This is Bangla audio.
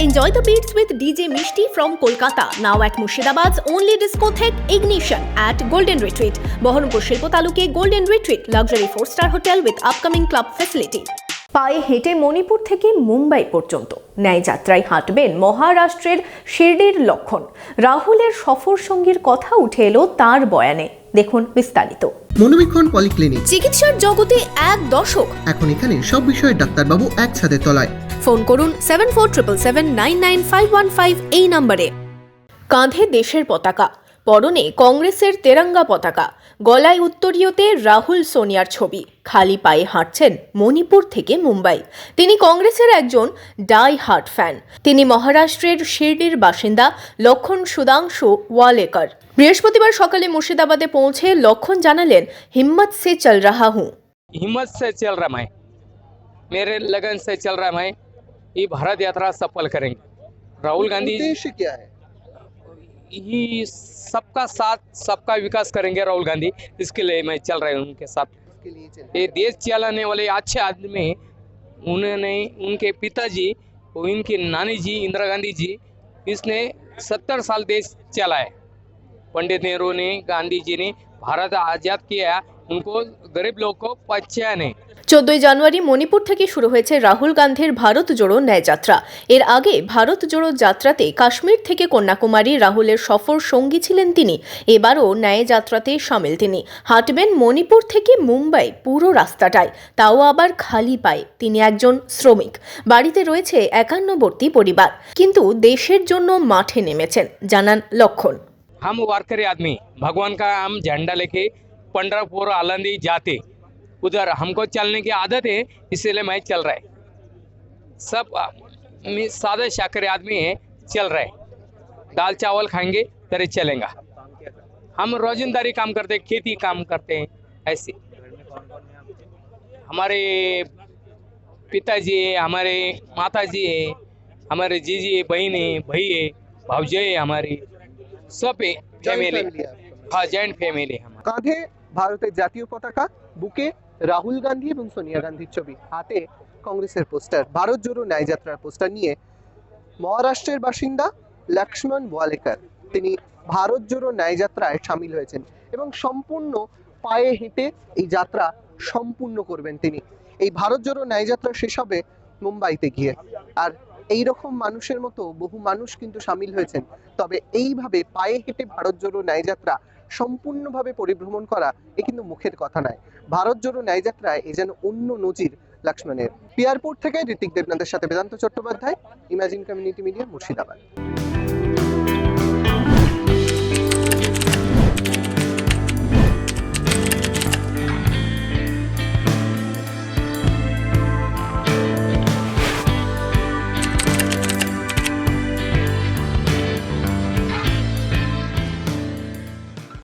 Enjoy the beats with DJ Mishti from Kolkata. Now at Mushidabad's only discotheque Ignition, at Golden Retreat. শিল্প তালুকে Golden Retreat luxury four star hotel with upcoming club facility পায়ে হেঁটে মণিপুর থেকে মুম্বাই পর্যন্ত। ন্যায় যাত্রায় হাঁটবেন মহারাষ্ট্রের শিরডির লক্ষণ। রাহুলের সফর সঙ্গীর কথা উঠে এলো তার বয়ানে। দেখুন বিস্তারিত। মনোবীক্ষণ পলিক্লিনিক। চিকিৎসার জগতে এক দশক এখন এখানে সব বিষয়ে ডাক্তারবাবু একসাথে তলায়। ফোন করুন seven four triple seven nine nine five one five এই নম্বরে। কাঁধে দেশের পতাকা পরনে কংগ্রেসের তেরাঙ্গা পতাকা। গলায় উত্তরীয়তে রাহুল সোনিয়ার ছবি খালি পায়ে হাঁটছেন মণিপুর থেকে মুম্বাই তিনি কংগ্রেসের একজন ডাই হার্ট ফ্যান তিনি মহারাষ্ট্রের শিরডির বাসিন্দা লক্ষণ সুধাংশু ওয়ালেকর বৃহস্পতিবার সকালে মুর্শিদাবাদে পৌঁছে লক্ষণ জানালেন হিম্মত সে চল রাহা হুঁ हिम्मत से चल रहा मैं मेरे लगन से चल रहा मैं ये भारत यात्रा सफल करेंगे राहुल गांधी उद्देश्य क्या है ही सबका साथ सबका विकास करेंगे राहुल गांधी। इसके लिए मैं चल रहा हूँ उनके साथ। ये देश चलाने वाले अच्छे आदमी उन्होंने उनके पिताजी और इनकी नानी जी इंदिरा गांधी जी इसने सत्तर साल देश चलाए पंडित नेहरू ने गांधी जी ने भारत आज़ाद किया उनको गरीब लोग को पहचाने চোদ্দই জানুয়ারি মণিপুর থেকে শুরু হয়েছে রাহুল গান্ধীর ভারত জোড়ো ন্যায়যাত্রা এর আগে ভারত জোড়ো যাত্রাতে কাশ্মীর থেকে কন্যাকুমারী রাহুলের সফর সঙ্গী ছিলেন তিনি এবারও ন্যায়যাত্রাতে সামিল তিনি হাঁটবেন মণিপুর থেকে মুম্বাই পুরো রাস্তাটায় তাও আবার খালি পায়ে তিনি একজন শ্রমিক বাড়িতে রয়েছে একান্নবর্তী পরিবার কিন্তু দেশের জন্য মাঠে নেমেছেন জানান লক্ষণ हम वारकरी आदमी, भगवान का हम झंडा लेके पंडरपुर, आलंदी जाते। उधर हमको चलने की आदत है, इसीलिए मैं चल रहा है। सब सादा शाकरी आदमी है, चल रहे दाल चावल खाएँगे तरी चलेगा। हम रोजंदारी काम करते हैं, खेती काम करते हैं, ऐसे। हमारे पिताजी है, हमारे माताजी है, हमारे जीजी है, बहन है, भाई है भावजे है हमारी। সপে ফ্যামিলি হ্যাঁ জয়েন্ট ফ্যামিলি কাঁধে ভারতের জাতীয় পতাকা বুকে রাহুল গান্ধী এবং সোনিয়া গান্ধীর ছবি হাতে কংগ্রেসের পোস্টার ভারত জোড়ো ন্যায় যাত্রার পোস্টার নিয়ে মহারাষ্ট্রের বাসিন্দা লক্ষ্মণ ওয়ালেকার তিনি ভারত জোড়ো ন্যায় যাত্রায় সামিল হয়েছেন এবং সম্পূর্ণ পায়ে হেঁটে এই যাত্রা সম্পূর্ণ করবেন তিনি। এই ভারত জোড়ো ন্যায় যাত্রা শেষ হবে মুম্বাইতে গিয়ে। আর এই রকম মানুষের মতো বহু মানুষ কিন্তু সামিল হয়েছেন। তবে এইভাবে পায়ে হেঁটে ভারত জোড়ো ন্যায়যাত্রা সম্পূর্ণভাবে পরিভ্রমণ করা এ কিন্তু মুখের কথা নয়। ভারত জোড়ো ন্যায়যাত্রায় এ যেন অন্য নজির লক্ষ্মণের। পিয়ারপুর থেকে ঋতিক দেবনাথের সাথে Vedanta Chattopadhyay, Imagine Community Media Murshidabad.